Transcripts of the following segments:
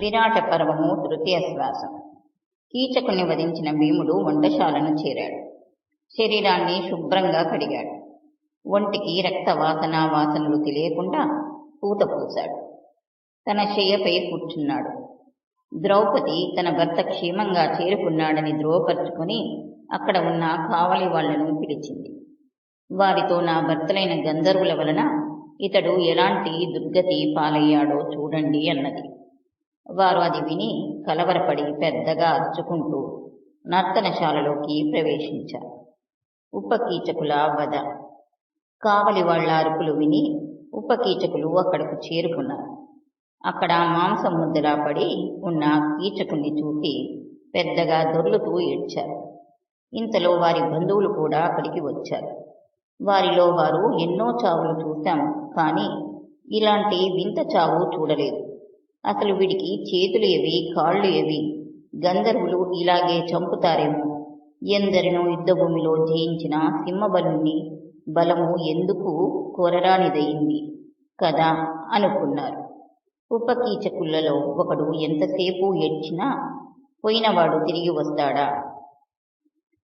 విరాట పర్వము తృతీయ శ్వాసం కీచకుని వధించిన భీముడు వంటశాలను చేరాడు. శరీరాన్ని శుభ్రంగా కడిగాడు. ఒంటికి రక్త వాసన వాసనలు తెలియకుండా పూత పూశాడు. తన శయ్యపై కూర్చున్నాడు. ద్రౌపది తన భర్త క్షేమంగా చేరుకున్నాడని ధృవపరుచుకొని అక్కడ ఉన్న కావలి వాళ్ళను పిలిచింది. వారితో నా భర్తలైన గంధర్వుల వలన ఇతడు ఎలాంటి దుర్గతి పాలయ్యాడో చూడండి అన్నది. వారు అది విని కలవరపడి పెద్దగా అరుచుకుంటూ నర్తనశాలలోకి ప్రవేశించారు. ఉపకీచకుల వధ. కావలి వాళ్ళ అరుపులు విని ఉపకీచకులు అక్కడకు చేరుకున్నారు. అక్కడ మాంసం ముద్దలా పడి ఉన్న కీచకుణ్ణి చూసి పెద్దగా దొర్లుతూ ఏడ్చారు. ఇంతలో వారి బంధువులు కూడా అక్కడికి వచ్చారు. వారిలో వారు ఎన్నో చావులు చూశాం కానీ ఇలాంటి వింత చావు చూడలేదు. అసలు వీడికి చేతులు ఏవి కాళ్ళు ఏవి? గంధర్వులు ఇలాగే చంపుతారేమో. ఎందరినో యుద్ధభూమిలో జయించిన సింహబలుని బలము ఎందుకు కొరరానిదయింది? కదా అనుకున్నారు. ఉపకీచకులలో ఒకడు ఎంతసేపు ఏడ్చినా పోయినవాడు తిరిగి వస్తాడా?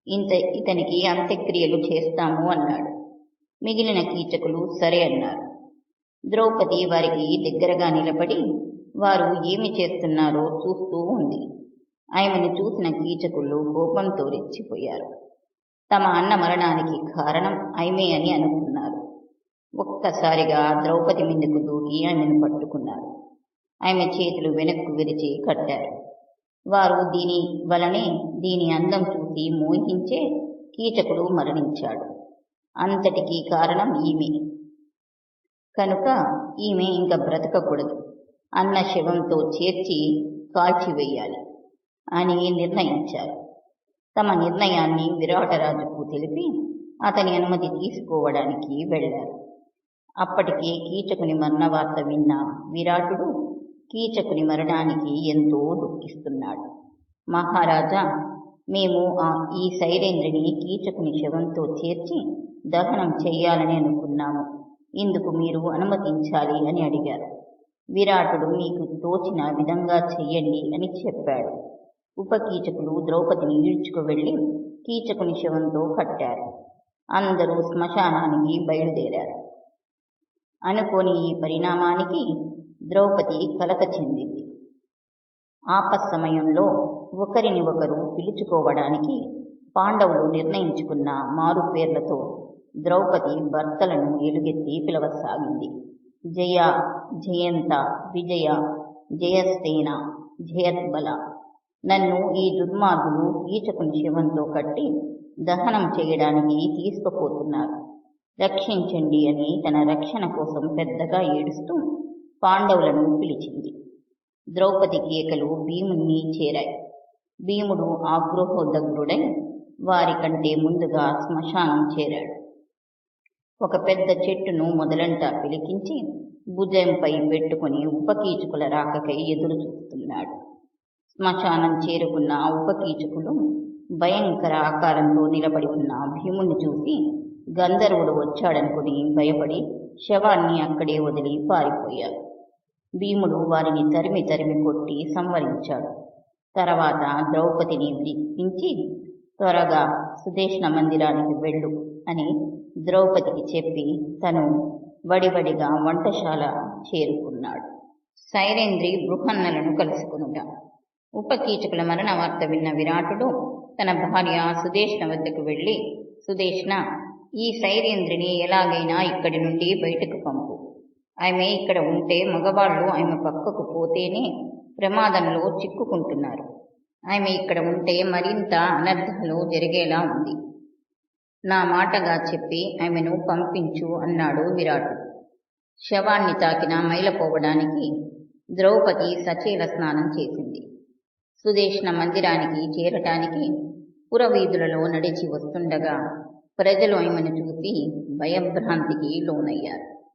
ఇంత ఇతనికి అంత్యక్రియలు చేస్తాము అన్నాడు. మిగిలిన కీచకులు సరే అన్నారు. ద్రౌపది వారికి దగ్గరగా నిలబడి వారు ఏమి చేస్తున్నారో చూస్తూ ఉంది. ఆమెను చూసిన కీచకులు కోపంతో రెచ్చిపోయారు. తమ అన్న మరణానికి కారణం ఆయమే అని అనుకున్నారు. ఒక్కసారిగా ద్రౌపది మీదకు దూకి ఆమెను పట్టుకున్నారు. ఆమె చేతులు వెనక్కు విరిచి కట్టారు. వారు దీని వలనే దీని అందం చూసి మోహించే కీచకుడు మరణించాడు. అంతటికీ కారణం ఈమె. కనుక ఈమె ఇంకా బ్రతకకూడదు. అన్న శవంతో చేర్చి కాల్చివేయాలి అని నిర్ణయించారు. తమ నిర్ణయాన్ని విరాటరాజుకు తెలిపి అతని అనుమతి తీసుకోవడానికి వెళ్ళారు. అప్పటికే కీచకుని మరణ వార్త విన్న విరాటుడు కీచకుని మరణానికి ఎంతో దుఃఖిస్తున్నాడు. మహారాజా మేము ఆ ఈ సైరేంద్రిని కీచకుని శవంతో చేర్చి దహనం చేయాలని అనుకున్నాము. ఇందుకు మీరు అనుమతించాలి అని అడిగారు. విరాటుడు మీకు తోచిన విధంగా చెయ్యండి అని చెప్పాడు. ఉపకీచకులు ద్రౌపదిని ఈడ్చుకు వెళ్ళి కీచకుని శవంతో కట్టారు. అందరూ శ్మశానానికి బయలుదేరారు. అనుకోని ఈ పరిణామానికి ద్రౌపది కలక చెందింది. ఆపస్సమయంలో ఒకరిని ఒకరు పిలుచుకోవడానికి పాండవులు నిర్ణయించుకున్న మారు పేర్లతో ద్రౌపది భర్తలను ఎలుగెత్తి పిలవసాగింది. జయ జయంత విజయ జయసేన జయద్బల నన్ను ఈ దుర్మార్గులు కీచకుని శివంతో కట్టి దహనం చేయడానికి తీసుకుపోతున్నారు. రక్షించండి అని తన రక్షణ కోసం పెద్దగా ఏడుస్తూ పాండవులను పిలిచింది. ద్రౌపది కేకలు భీముణ్ణి చేరాయి. భీముడు ఆగ్రహోదగ్రుడై వారి కంటే ముందుగా శ్మశానం చేరాడు. ఒక పెద్ద చెట్టును మొదలంట పిలికించి భుజంపై పెట్టుకుని ఉపకీచుకుల రాకకై ఎదురు చూస్తున్నాడు. శ్మశానం చేరుకున్న ఉపకీచుకులు భయంకర ఆకారంలో నిలబడి ఉన్న భీముని చూసి గంధర్వుడు వచ్చాడనుకుని భయపడి శవాన్ని అక్కడే వదిలి పారిపోయారు భీముడు వారిని తరిమి తరిమి కొట్టి సంవరించాడు. తర్వాత ద్రౌపదిని విడిపించి త్వరగా సుదేష్ణ మందిరానికి వెళ్ళు అని ద్రౌపదికి చెప్పి తను వడివడిగా వంటశాల చేరుకున్నాడు. సైరేంద్రి బృహన్నలను కలుసుకునుట. ఉపకీచకుల మరణ వార్త విన్న విరాటుడు తన భార్య సుదేష్ణ వద్దకు వెళ్ళి సుదేష్ణ ఈ సైరేంద్రిని ఎలాగైనా ఇక్కడి నుండి బయటకు పంపు. ఆమె ఇక్కడ ఉంటే మగవాళ్ళు ఆమె పక్కకు పోతేనే ప్రమాదంలో చిక్కుకుంటున్నారు. ఆమె ఇక్కడ ఉంటే మరింత అనర్థాలు జరిగేలా ఉంది. నా మాటగా చెప్పి ఆమెను పంపించు అన్నాడు విరాట్. శవాన్ని తాకిన మైలపోవడానికి ద్రౌపది సచేల స్నానం చేసింది. సుదేష్ణ మందిరానికి చేరటానికి పురవీధులలో నడిచి వస్తుండగా ప్రజలు ఆమెను చూసి భయభ్రాంతికి లోనయ్యారు.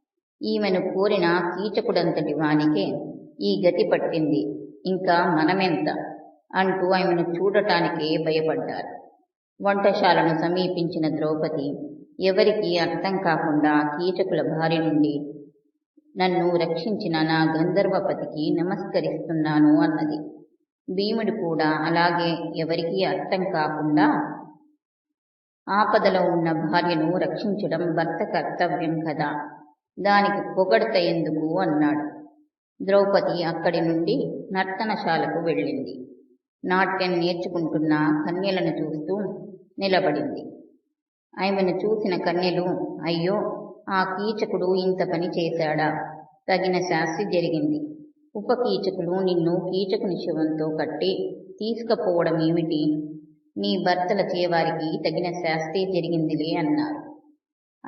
ఈమెను కోరిన కీచకుడంతటి వానికే ఈ గతి పట్టింది. ఇంకా మనమెంత? అంటూ ఆమెను చూడటానికే భయపడ్డారు. వంటశాలను సమీపించిన ద్రౌపది ఎవరికీ అర్థం కాకుండా కీచకుల భార్య నుండి నన్ను రక్షించిన నా గంధర్వపతికి నమస్కరిస్తున్నాను అన్నది. భీముడు కూడా అలాగే ఎవరికీ అర్థం కాకుండా ఆపదలో ఉన్న భార్యను రక్షించడం భర్త కర్తవ్యం కదా దానికి పొగడత ఎందుకు? అన్నాడు. ద్రౌపది అక్కడి నుండి నర్తనశాలకు వెళ్ళింది. నాట్యం నేర్చుకుంటున్న కన్యలను చూస్తూ నిలబడింది. ఆమెను చూసిన కన్యలు అయ్యో ఆ కీచకుడు ఇంత పని చేశాడా? తగిన శాస్తి జరిగింది. ఉపకీచకులు నిన్ను కీచకుని శవంతో కట్టి తీసుకుపోవడం ఏమిటి? నీ భర్తల చేవారికి తగిన శాస్తి జరిగిందిలే అన్నారు.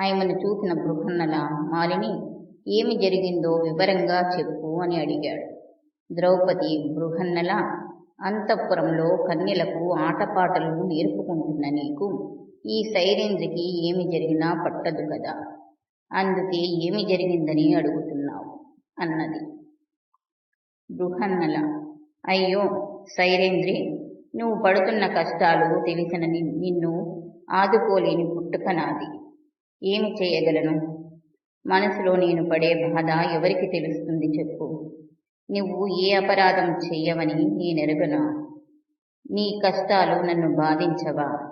ఆమెను చూసిన బృహన్నల మాలిని ఏమి జరిగిందో వివరంగా చెప్పు అని అడిగాడు. ద్రౌపది బృహన్నల అంతఃపురంలో కన్యలకు ఆటపాటలు నేర్పుకుంటున్న నీకు. ఈ సైరేంద్రకి ఏమి జరిగినా పట్టదు కదా. అందుకే ఏమి జరిగిందని అడుగుతున్నావు? అన్నది. బృహన్నల అయ్యో సైరేంద్రి నువ్వు పడుతున్న కష్టాలు తెలిసిన నిన్ను ఆదుకోలేని పుట్టుక నాది. ఏమి చేయగలను? మనసులో నేను పడే బాధ ఎవరికి తెలుస్తుంది చెప్పు. నువ్వు ఏ అపరాధం చెయ్యవని నేనెరగనా నీ కష్టాలు నన్ను బాధించవా?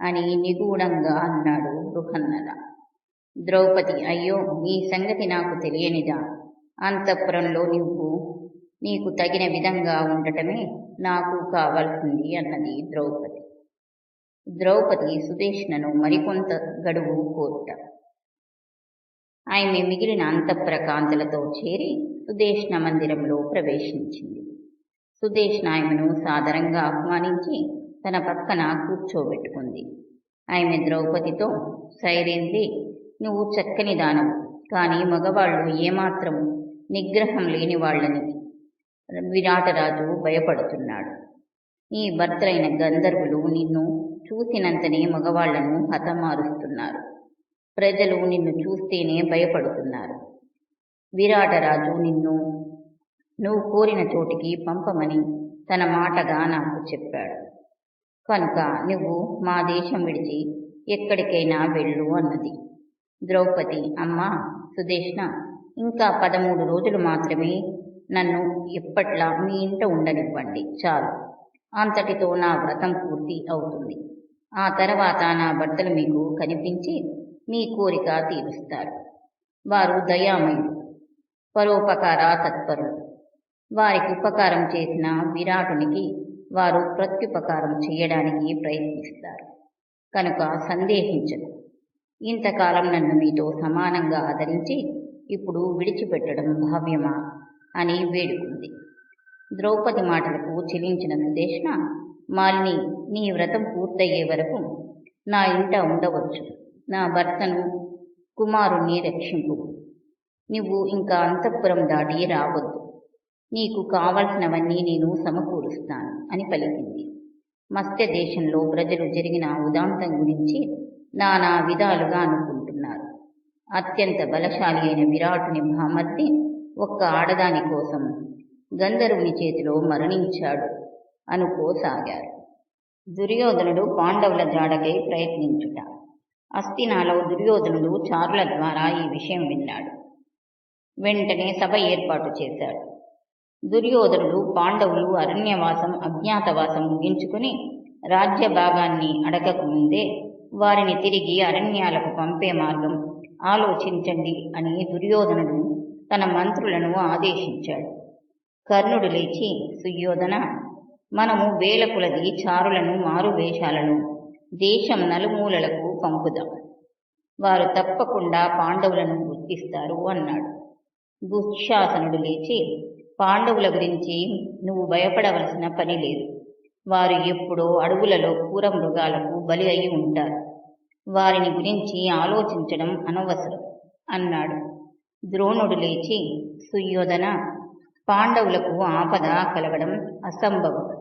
అని నిగూఢంగా అన్నాడు బృహన్నల ద్రౌపది అయ్యో నీ సంగతి నాకు తెలియనిదా? అంతఃపురంలో నువ్వు నీకు తగిన విధంగా ఉండటమే నాకు కావాల్సింది అన్నది ద్రౌపది. ద్రౌపది సుదేష్ణను మరికొంత గడువు కోరుట. ఆమె మిగిలిన అంతఃపుర కాంతులతో చేరి సుదేష్ణ మందిరంలో ప్రవేశించింది. సుదేష్ణ ఆమెను సాదరంగా ఆహ్వానించి తన పక్కన కూర్చోబెట్టుకుంది. ఆమె ద్రౌపదితో సైరేంది నువ్వు చక్కని దానవు కానీ మగవాళ్ళు ఏమాత్రం నిగ్రహం లేని వాళ్ళని విరాటరాజు భయపడుతున్నాడు. నీ భర్తలైన గంధర్వులు నిన్ను చూసినంతనే మగవాళ్ళను హతమారుస్తున్నారు. ప్రజలు నిన్ను చూస్తేనే భయపడుతున్నారు. విరాటరాజు నిన్ను నువ్వు కోరిన చోటికి పంపమని తన మాటగా నాకు చెప్పాడు. కనుక నువ్వు మా దేశం విడిచి ఎక్కడికైనా వెళ్ళు అన్నది. ద్రౌపది అమ్మ సుదేష్ణ ఇంకా పదమూడు రోజులు మాత్రమే నన్ను ఎప్పట్లా మీ ఇంట ఉండనివ్వండి చాలు. అంతటితో నా వ్రతం పూర్తి అవుతుంది. ఆ తర్వాత నా భర్తలు మీకు కనిపించి మీ కోరిక తీరుస్తారు. వారు దయామయుడు పరోపకార తత్పరులు వారికి ఉపకారం చేసిన విరాటునికి వారు ప్రత్యుపకారం చేయడానికి ప్రయత్నిస్తారు. కనుక సందేహించదు. ఇంతకాలం నన్ను మీతో సమానంగా ఆదరించి ఇప్పుడు విడిచిపెట్టడం భావ్యమా అని వేడుకుంది. ద్రౌపది మాటలకు చెలించిన సుదేష్ణ మాలిని నీ వ్రతం పూర్తయ్యే వరకు నా ఇంట ఉండవచ్చు. నా భర్తను కుమారుణ్ణి రక్షింపు. నువ్వు ఇంకా అంతఃపురం దాటి రావద్దు. నీకు కావలసినవన్నీ నేను సమకూరుస్తాను అని పలికింది. మత్స్య దేశంలో ప్రజలు జరిగిన ఉదాంతం గురించి నానా విధాలుగా అనుకుంటున్నారు. అత్యంత బలశాలి అయిన విరాటుని మహమ్మద్ది ఒక్క ఆడదాని కోసం గంధర్వుని చేతిలో మరణించాడు అనుకోసాగారు దుర్యోధనుడు పాండవుల జాడకై ప్రయత్నించుట. అస్థినాలో దుర్యోధనుడు చారుల ద్వారా ఈ విషయం విన్నాడు. వెంటనే సభ ఏర్పాటు చేశాడు. దుర్యోధనుడు పాండవులు అరణ్యవాసం అజ్ఞాతవాసం ముగించుకుని రాజ్య భాగాన్ని అడగకముందే వారిని తిరిగి అరణ్యాలకు పంపే మార్గం ఆలోచించండి అని దుర్యోధనుడు తన మంత్రులను ఆదేశించాడు. కర్ణుడు లేచి సుయోధన మనము వేల కొలది చారులను మారువేషాలను దేశం నలుమూలలకు పంపుదాం. వారు తప్పకుండా పాండవులను గుర్తిస్తారు అన్నాడు. దుశ్శాసనుడు లేచి పాండవుల గురించి నువ్వు భయపడవలసిన పని లేదు. వారు ఎప్పుడో అడవులలో కూర మృగాలకు బలి అయి ఉంటారు. వారిని గురించి ఆలోచించడం అనవసరం అన్నాడు. ద్రోణుడు లేచి సుయోధన పాండవులకు ఆపద కలగడం అసంభవం.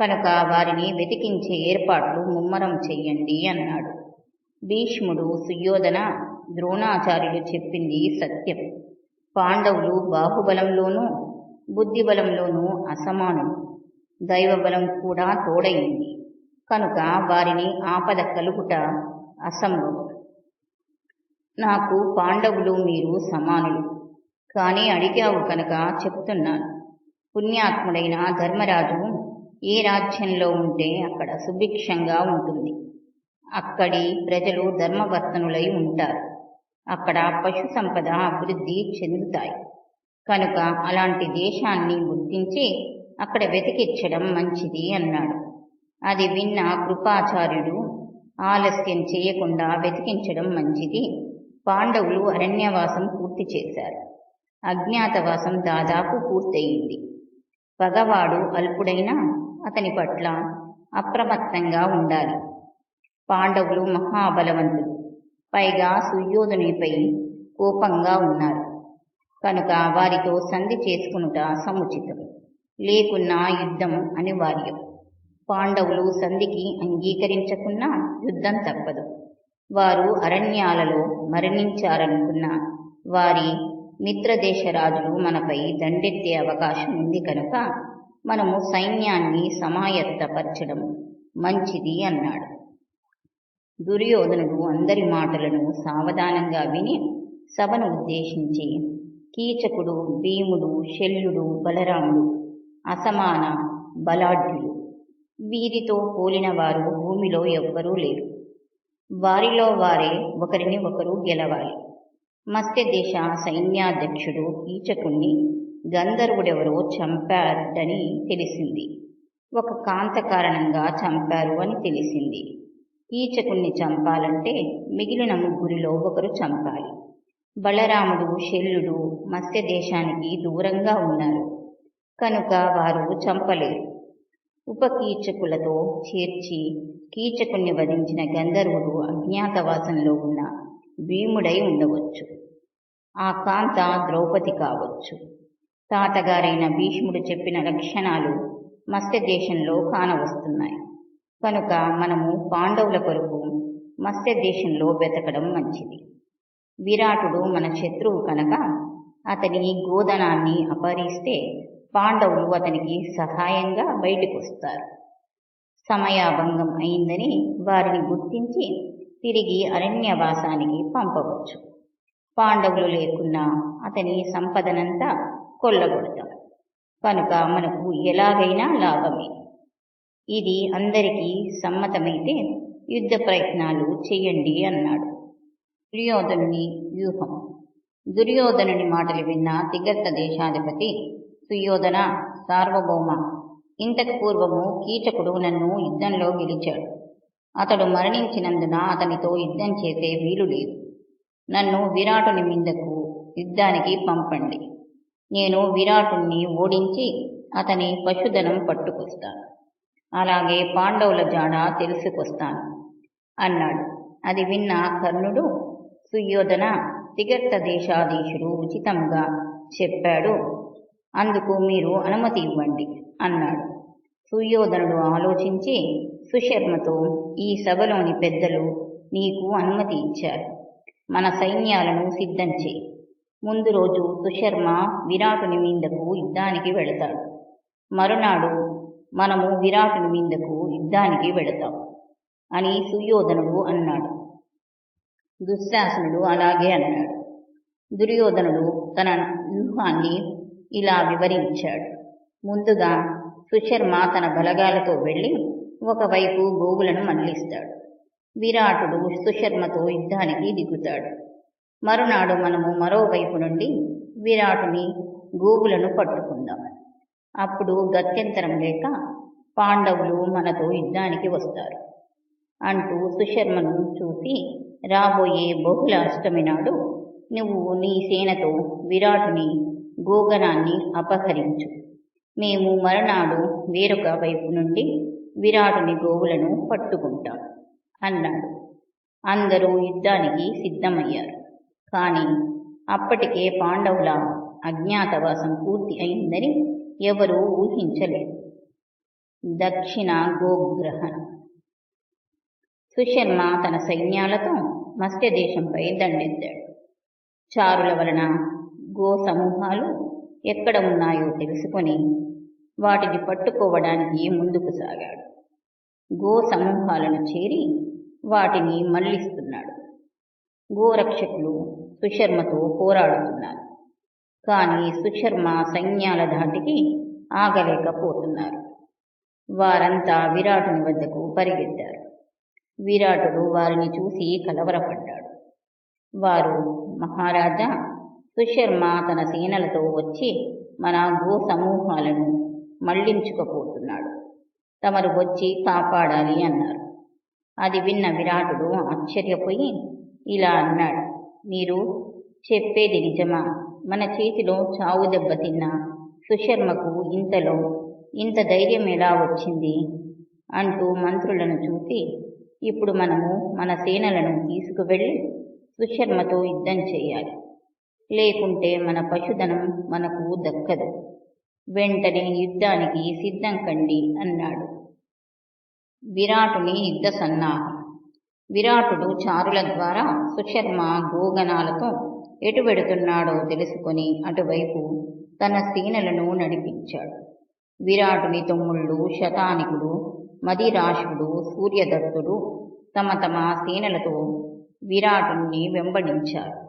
కనుక వారిని వెతికించే ఏర్పాట్లు ముమ్మరం చెయ్యండి అన్నాడు. భీష్ముడు సుయోధన ద్రోణాచార్యులు చెప్పింది సత్యం. పాండవులు బాహుబలంలోనూ బుద్ధిబలంలోనూ అసమానులు దైవబలం కూడా తోడైంది. కనుక వారిని ఆపద కలుగుట అసంభవం. నాకు పాండవులు మీరు సమానులు. కానీ అడిగావు కనుక చెప్తున్నాను. పుణ్యాత్ముడైన ధర్మరాజు ఏ రాజ్యంలో ఉంటే అక్కడ సుభిక్షంగా ఉంటుంది. అక్కడి ప్రజలు ధర్మవర్తనులై ఉంటారు. అక్కడ పశు సంపద అభివృద్ధి చెందుతాయి. కనుక అలాంటి దేశాన్ని గుర్తించి అక్కడ వెతికిచ్చడం మంచిది అన్నాడు. అది విన్న కృపాచార్యుడు ఆలస్యం చేయకుండా వెతికించడం మంచిది. పాండవులు అరణ్యవాసం పూర్తి చేశారు. అజ్ఞాతవాసం దాదాపు పూర్తయింది. పగవాడు అల్పుడైనా అతని పట్ల అప్రమత్తంగా ఉండాలి. పాండవులు మహాబలవంతులు. పైగా సుయోధునిపై కోపంగా ఉన్నారు. కనుక వారితో సంధి చేసుకునుట సముచితం. లేకున్నా యుద్ధం అనివార్యం. పాండవులు సంధికి అంగీకరించకున్నా యుద్ధం తప్పదు. వారు అరణ్యాలలో మరణించారనుకున్న వారి మిత్రదేశ రాజులు మనపై దండెత్తే అవకాశం ఉంది కనుక మనము సైన్యాన్ని సమాయత్తపరచడం మంచిది అన్నాడు. దుర్యోధనుడు అందరి మాటలను సావధానంగా విని సభను ఉద్దేశించి కీచకుడు భీముడు శల్యుడు బలరాముడు అసమాన బలాఢ్యులు వీరితో పోలిన వారు భూమిలో ఎవ్వరూ లేరు. వారిలో వారే ఒకరిని ఒకరు గెలవాలి. మత్స్య దేశ సైన్యాధ్యక్షుడు కీచకుణ్ణి గంధర్వుడెవరో చంపాడని తెలిసింది. ఒక కాంత కారణంగా చంపారు అని తెలిసింది. కీచకుణ్ణి చంపాలంటే మిగిలిన ముగ్గురిలో ఒకరు చంపాలి. బలరాముడు శల్యుడు మత్స్య దేశానికి దూరంగా ఉన్నారు. కనుక వారు చంపలేరు. ఉపకీచకులతో చేర్చి కీచకుణ్ణి వధించిన గంధర్వుడు అజ్ఞాతవాసంలో ఉన్న భీముడై ఉండవచ్చు. ఆ కాంత ద్రౌపది కావచ్చు. తాతగారైన భీష్ముడు చెప్పిన లక్షణాలు మత్స్య దేశంలో కానవస్తున్నాయి. కనుక మనము పాండవుల కొరకు మత్స్య దేశంలో వెతకడం మంచిది. విరాటుడు మన శత్రువు కనుక అతని గోధనాన్ని అపహరిస్తే పాండవులు అతనికి సహాయంగా బయటకు వస్తారు సమయాభంగం అయిందని వారిని గుర్తించి తిరిగి అరణ్యవాసానికి పంపవచ్చు. పాండవులు లేకున్నా అతని సంపదనంతా కొల్లగొడతాం కనుక మనకు ఎలాగైనా లాభమే. ఇది అందరికీ సమ్మతమైతే యుద్ధ ప్రయత్నాలు చెయ్యండి అన్నాడు. దుర్యోధనుని వ్యూహం. దుర్యోధనుని మాటలు విన్న తిగర్త దేశాధిపతి సుయోధన సార్వభౌమ ఇంతకు పూర్వము కీచకుడు నన్ను యుద్ధంలో గెలిచాడు. అతడు మరణించినందున అతనితో యుద్ధం చేసే వీలు లేదు. నన్ను విరాటుని మీదకు యుద్ధానికి పంపండి. నేను విరాటుణ్ణి ఓడించి అతని పశుధనం పట్టుకొస్తాను. అలాగే పాండవుల జాడ తెలుసుకొస్తాను అన్నాడు. అది విన్న కర్ణుడు సుయోధన తిగర్త దేశాధీశుడు ఉచితంగా చెప్పాడు. అందుకు మీరు అనుమతి ఇవ్వండి అన్నాడు. సుయోధనుడు ఆలోచించి సుశర్మతో ఈ సభలోని పెద్దలు నీకు అనుమతి ఇచ్చారు. మన సైన్యాలను సిద్ధం చేయి. ముందు రోజు సుశర్మ విరాటుని మీదకు యుద్ధానికి వెళతాడు. మరునాడు మనము విరాటుని మీదకు యుద్ధానికి వెళతాం అని సుయోధనుడు అన్నాడు. దుశ్శాసనుడు అలాగే అన్నాడు. దుర్యోధనుడు తన వ్యూహాన్ని ఇలా వివరించాడు. ముందుగా సుశర్మ తన బలగాలతో వెళ్ళి ఒకవైపు గోగులను మళ్ళిస్తాడు విరాటుడు సుశర్మతో యుద్ధానికి దిగుతాడు. మరునాడు మనము మరోవైపు నుండి విరాటుని గోగులను పట్టుకుందాం. అప్పుడు గత్యంతరం లేక పాండవులు మనతో యుద్ధానికి వస్తారు. అంటూ సుశర్మను చూసి రాబోయే బహుళ అష్టమి నాడు నువ్వు నీ సేనతో విరాటుని గోగణాన్ని అపహరించు. మేము మరునాడు వేరొక వైపు నుండి విరాటుని గోవులను పట్టుకుంటాం అన్నాడు. అందరూ యుద్ధానికి సిద్ధమయ్యారు. కానీ అప్పటికే పాండవుల అజ్ఞాతవాసం పూర్తి అయిందని ఎవరూ ఊహించలేదు. దక్షిణ గోగ్రహణం సుశర్మ తన సైన్యాలతో మత్స్య దేశంపై దండెత్తాడు. చారుల వలన గో సమూహాలు ఎక్కడ ఉన్నాయో తెలుసుకొని వాటిని పట్టుకోవడానికి ముందుకు సాగాడు. గో సమూహాలను చేరి వాటిని మళ్ళిస్తున్నాడు గోరక్షకులు సుశర్మతో పోరాడుతున్నారు. కానీ సుశర్మ సైన్యాల ధాటికి ఆగలేకపోతున్నారు. వారంతా విరాటుని వద్దకు పరిగెత్తారు. విరాటుడు వారిని చూసి కలవరపడ్డాడు. వారు మహారాజా సుశర్మ తన సేనలతో వచ్చి మన గో సమూహాలను మళ్ళించుకపోతున్నాడు. తమరు వచ్చి కాపాడాలి అన్నారు. అది విన్న విరాటుడు ఆశ్చర్యపోయి ఇలా అన్నాడు మీరు చెప్పేది నిజమా? మన చేతిలో చావు దెబ్బతిన్న సుశర్మకు ఇంతలో ఇంత ధైర్యం ఎలా వచ్చింది? అంటూ మంత్రులను చూసి ఇప్పుడు మనము మన సేనలను తీసుకువెళ్ళి సుశర్మతో యుద్ధం చేయాలి. లేకుంటే మన పశుధనం మనకు దక్కదు. వెంటనే యుద్ధానికి సిద్ధం కండి అన్నాడు. విరాటుని యుద్ధ సన్నాహం. విరాటుడు చారుల ద్వారా సుశర్మ గోగణాలతో ఎటు వెడుతున్నాడో తెలుసుకొని అటువైపు తన సేనలను నడిపించాడు. విరాటుని తమ్ముళ్ళు శతానికుడు మదిరాశుడు సూర్యదత్తుడు తమ తమ సేనలతో విరాటుని వెంబడించారు.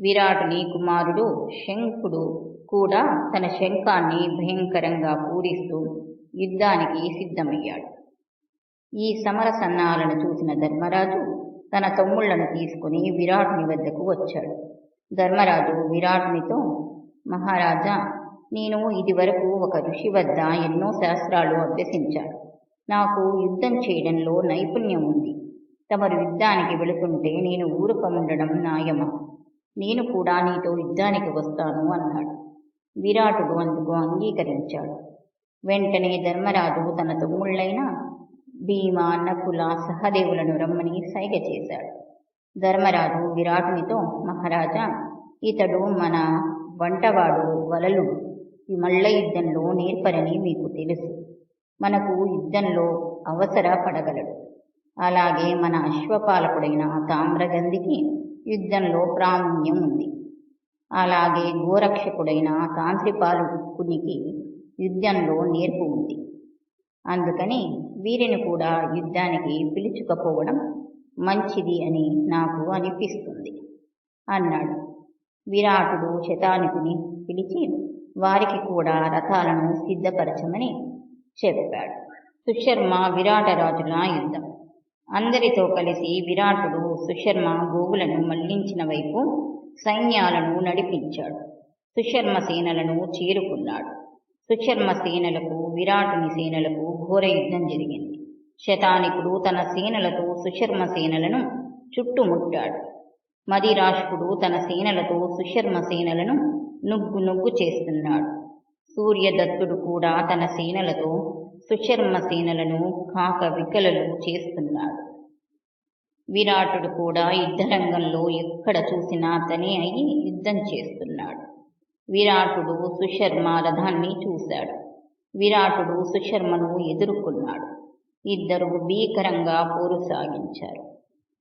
విరాటుని కుమారుడు శంఖుడు కూడా తన శంఖాన్ని భయంకరంగా పూరిస్తూ యుద్ధానికి సిద్ధమయ్యాడు. ఈ సమర సన్నాలను చూసిన ధర్మరాజు తన తమ్ముళ్ళను తీసుకుని విరాటుని వద్దకు వచ్చాడు. ధర్మరాజు విరాట్నితో మహారాజా నేను ఇదివరకు ఒక ఋషి వద్ద ఎన్నో శాస్త్రాలు అభ్యసించాను. నాకు యుద్ధం చేయడంలో నైపుణ్యం ఉంది. తమరు యుద్ధానికి వెళుతుంటే నేను ఊరక ఉండడం న్యాయమా? నేను కూడా నీతో యుద్ధానికి వస్తాను అన్నాడు. విరాటుడు అందుకు అంగీకరించాడు. వెంటనే ధర్మరాజు తన తమ్ముళ్ళైన భీమ నకుల సహదేవులను రమ్మని సైగ చేశాడు. ధర్మరాజు విరాటునితో మహారాజా ఇతడు మన వంటవాడు వలలు. ఈ మల్ల యుద్ధంలో నేర్పరని మీకు తెలుసు. మనకు యుద్ధంలో అవసర పడగలడు. అలాగే మన అశ్వపాలకుడైన తామ్రగంధికి యుద్ధంలో ప్రావీణ్యం ఉంది. అలాగే గోరక్షకుడైన తాంత్రిపాలకునికి యుద్ధంలో నేర్పు ఉంది. అందుకని వీరిని కూడా యుద్ధానికి పిలుచుకపోవడం మంచిది అని నాకు అనిపిస్తుంది అన్నాడు. విరాటుడు శతానికుని పిలిచి వారికి కూడా రథాలను సిద్ధపరచమని చెప్పాడు. సుశర్మ విరాటరాజుల యుద్ధం. అందరితో కలిసి విరాటుడు సుశర్మ గోవులను మళ్ళించిన వైపు సైన్యాలను నడిపించాడు. సుశర్మ సేనలను చేరుకున్నాడు. సుశర్మ సేనలకు విరాటుని సేనలకు ఘోర యుద్ధం జరిగింది. శతానికుడు తన సేనలతో సుశర్మ సేనలను చుట్టుముట్టాడు. మదిరాష్కుడు తన సేనలతో సుశర్మ సేనలను నుగ్గు నుగ్గు చేస్తున్నాడు. సూర్యదత్తుడు కూడా తన సేనలతో సుశర్మ సేనలను కాక వికలలు చేస్తున్నాడు. విరాటుడు కూడా యుద్ధరంగంలో ఎక్కడ చూసినా తనే అయి యుద్ధం చేస్తున్నాడు. విరాటుడు సుశర్మ రథాన్ని చూశాడు. విరాటుడు సుశర్మను ఎదుర్కొన్నాడు. ఇద్దరు భీకరంగా పోరు సాగించారు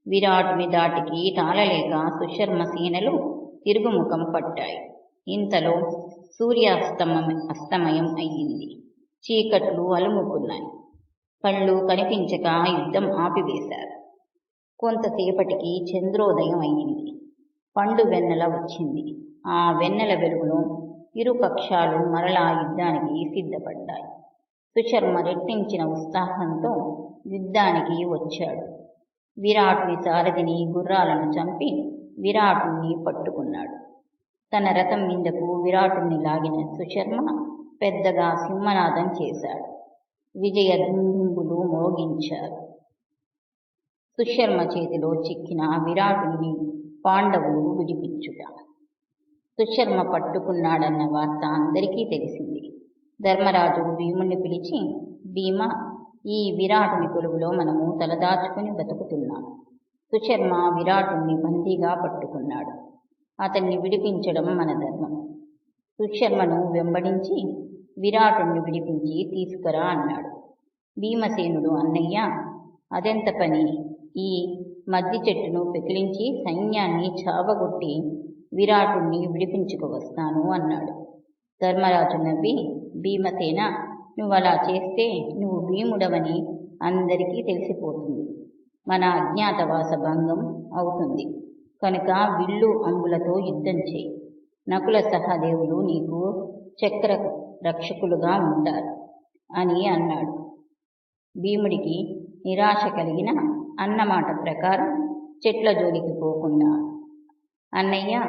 విరాట్ మిదాటికి తాళలేక సుశర్మ సేనలు తిరుగుముఖం పట్టాయి. ఇంతలో సూర్యాస్తమం అస్తమయం అయ్యింది. చీకట్లు అలుముకున్నాయి. కళ్ళు కనిపించక యుద్ధం ఆపివేశారు. కొంతసేపటికి చంద్రోదయం అయ్యింది. పండు వెన్నెల వచ్చింది. ఆ వెన్నెల వెలుగులో ఇరు పక్షాలు మరలా యుద్ధానికి సిద్ధపడ్డాయి. సుశర్మ రెట్టించిన ఉత్సాహంతో యుద్ధానికి వచ్చాడు. విరాటుని సారథిని గుర్రాలను చంపి విరాటుని పట్టుకున్నాడు. తన రథం మీదకు విరాటుని లాగిన సుశర్మ పెద్దగా సింహనాదం చేశాడు. విజయ దుందుంబులు మోగించారు. సుశర్మ చేతిలో చిక్కిన విరాటుని పాండవులు విడిపించుట. సుశర్మ పట్టుకున్నాడన్న వార్త అందరికీ తెలిసింది. ధర్మరాజు భీముణ్ణి పిలిచి భీమ ఈ విరాటుని కొలువులో మనము తలదాచుకుని బతుకుతున్నాం. సుశర్మ విరాటుణ్ణి బందీగా పట్టుకున్నాడు. అతన్ని విడిపించడం మన ధర్మం. సుశర్మను వెంబడించి విరాటుణ్ణి విడిపించి తీసుకురా అన్నాడు. భీమసేనుడు అన్నయ్య అదెంత పని? ఈ మద్ది చెట్టును పెకిలించి సైన్యాన్ని చావగొట్టి విరాటుణ్ణి విడిపించుకు వస్తాను అన్నాడు. ధర్మరాజు నవ్వి భీమసేన నువ్వు అలా చేస్తే నువ్వు భీముడవని అందరికీ తెలిసిపోతుంది. మన అజ్ఞాతవాస భంగం అవుతుంది. కనుక విల్లు అంబులతో యుద్ధం చేయి. నకుల సహదేవులు నీకు చక్ర రక్షకులుగా ఉంటారు అని అన్నాడు. భీముడికి నిరాశ కలిగిన అన్నమాట ప్రకారం చెట్ల జోలికి పోకుండా అన్నయ్య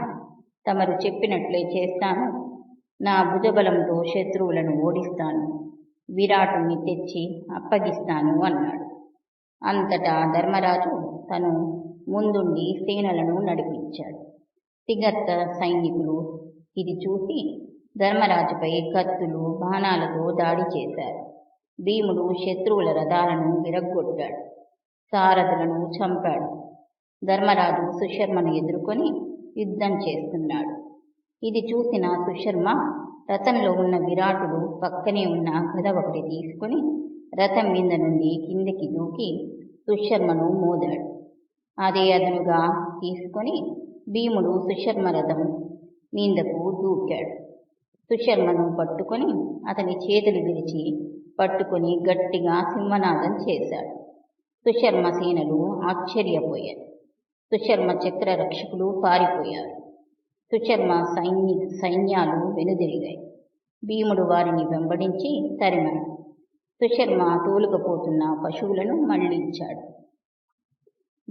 తమరు చెప్పినట్లే చేస్తాను. నా భుజబలంతో శత్రువులను ఓడిస్తాను. విరాటుని తెచ్చి అప్పగిస్తాను అన్నాడు. అంతటా ధర్మరాజు తను ముందుండి సేనలను నడిపించాడు. తిగత్త సైనికులు ఇది చూసి ధర్మరాజుపై కత్తులు బాణాలతో దాడి చేశారు. భీముడు శత్రువుల రథాలను విరగ్గొట్టాడు. సారథులను చంపాడు. ధర్మరాజు సుశర్మను ఎదుర్కొని యుద్ధం చేస్తున్నాడు. ఇది చూసిన సుశర్మ రథంలో ఉన్న విరాటుడు పక్కనే ఉన్న గద ఒకటి తీసుకుని రథం మీద నుండి కిందికి దూకి సుశర్మను మోదాడు. అదే అదనుగా తీసుకొని భీముడు సుశర్మ రథం మీదకు దూకాడు. సుశర్మను పట్టుకొని అతని చేతులు విరిచి పట్టుకొని గట్టిగా సింహనాదం చేశాడు. సుశర్మ సేనలు ఆశ్చర్యపోయారు. సుశర్మ చక్ర రక్షకులు పారిపోయారు. సుచర్మ సైన్య సైన్యాలు వెనుదిరిగాయి. భీముడు వారిని వెంబడించి తరిమాడు సుశర్మ తోలుకపోతున్న పశువులను మళ్ళించాడు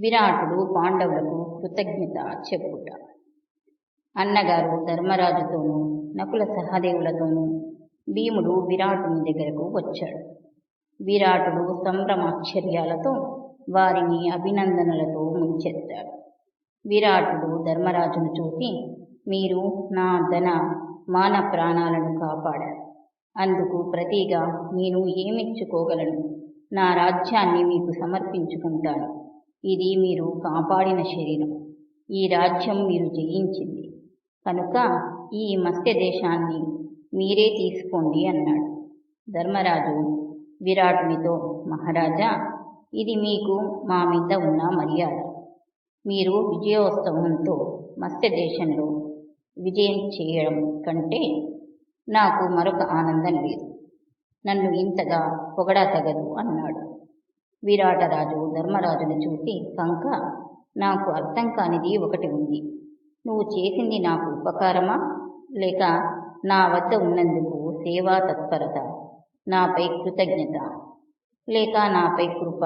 విరాటుడు పాండవులకు కృతజ్ఞత చెప్పుట. అన్నగారు ధర్మరాజుతోనూ నకుల సహదేవులతోనూ భీముడు విరాటుని దగ్గరకు వచ్చాడు. విరాటుడు సంభ్రమాశ్చర్యాలతో వారిని అభినందనలతో ముంచెత్తాడు. విరాటుడు ధర్మరాజును చూసి మీరు నా ధన మాన ప్రాణాలను కాపాడారు. అందుకు ప్రతిగా నేను ఏమిచ్చుకోగలను? నా రాజ్యాన్ని మీకు సమర్పించుకుంటాను. ఇది మీరు కాపాడిన శరీరం. ఈ రాజ్యం మీరు జయించింది. కనుక ఈ మత్స్య దేశాన్ని మీరే తీసుకోండి అన్నాడు. ధర్మరాజు విరాటునితో మహారాజా ఇది మీకు మా మీద ఉన్న మర్యాద. మీరు విజయోత్సవంతో మత్స్య దేశంలో విజయం చేయడం కంటే నాకు మరొక ఆనందం లేదు. నన్ను ఇంతగా పొగడా తగదు అన్నాడు. విరాటరాజు ధర్మరాజును చూసి కంక నాకు అర్థం కానిది ఒకటి ఉంది. నువ్వు చేసింది నాకు ఉపకారమా? లేక నా వద్ద ఉన్నందుకు సేవా తత్పరత నాపై కృతజ్ఞత లేక నాపై కృప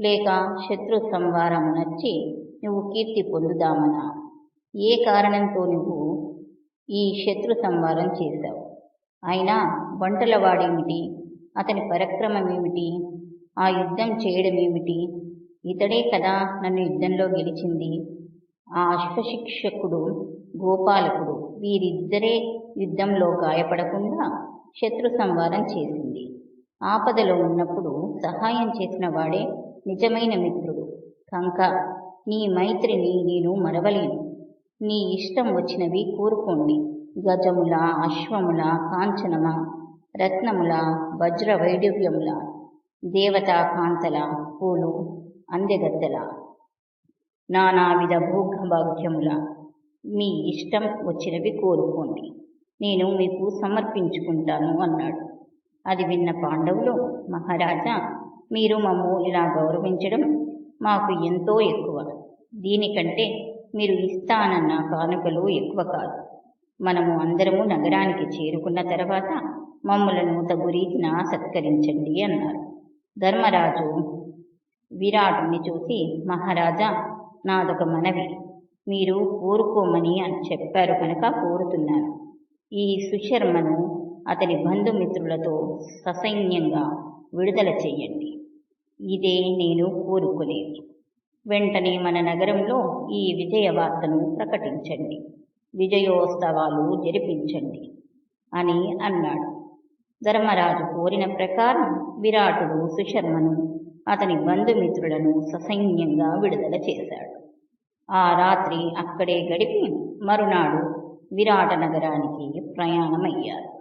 లేక శత్రు సంవారము నచ్చి నువ్వు కీర్తి పొందుదామనా? ఏ కారణంతో నువ్వు ఈ శత్రు సంవారం చేశావు? అయినా వంటలవాడేమిటి? అతని పరక్రమమేమిటి? ఆ యుద్ధం చేయడమేమిటి? ఇతడే కదా నన్ను యుద్ధంలో గెలిచింది. ఆ అశ్వశిక్షకుడు గోపాలకుడు వీరిద్దరే యుద్ధంలో గాయపడకుండా శత్రు సంవారం చేసింది. ఆపదలో ఉన్నప్పుడు సహాయం చేసిన వాడే నిజమైన మిత్రుడు. కంక నీ మైత్రిని నేను మరవలేను. నీ ఇష్టం వచ్చినవి కోరుకోండి. గజముల అశ్వముల కాంచనమ రత్నముల వజ్ర వైడవ్యముల దేవతా కాంతల పూలు అందెగత్తెల. నానావిధ భూగభాగ్యముల మీ ఇష్టం వచ్చినవి కోరుకోండి. నేను మీకు సమర్పించుకుంటాను అన్నాడు. అది విన్న పాండవులు మహారాజా మీరు మమ్ము ఇలా గౌరవించడం మాకు ఎంతో ఎక్కువ. దీనికంటే మీరు ఇస్తానన్న కానుకలు ఎక్కువ కాదు. మనము అందరము నగరానికి చేరుకున్న తర్వాత మమ్మలను తగు రీతిన సత్కరించండి అన్నారు. ధర్మరాజు విరాటుని చూసి మహారాజా నాదొక మనవి. మీరు కోరుకోమని అని చెప్పారు కనుక కోరుతున్నాను. ఈ సుశర్మను అతని బంధుమిత్రులతో ససైన్యంగా విడుదల చేయండి ఇదే నేను కోరుకునేది. వెంటనే మన నగరంలో ఈ విజయ వార్తను ప్రకటించండి. విజయోత్సవాలు జరిపించండి అని అన్నాడు. ధర్మరాజు కోరిన ప్రకారం విరాటుడు సుశర్మను అతని బంధుమిత్రులను ససైన్యంగా విడుదల చేశాడు. ఆ రాత్రి అక్కడే గడిపి మరునాడు విరాట నగరానికి ప్రయాణమయ్యారు.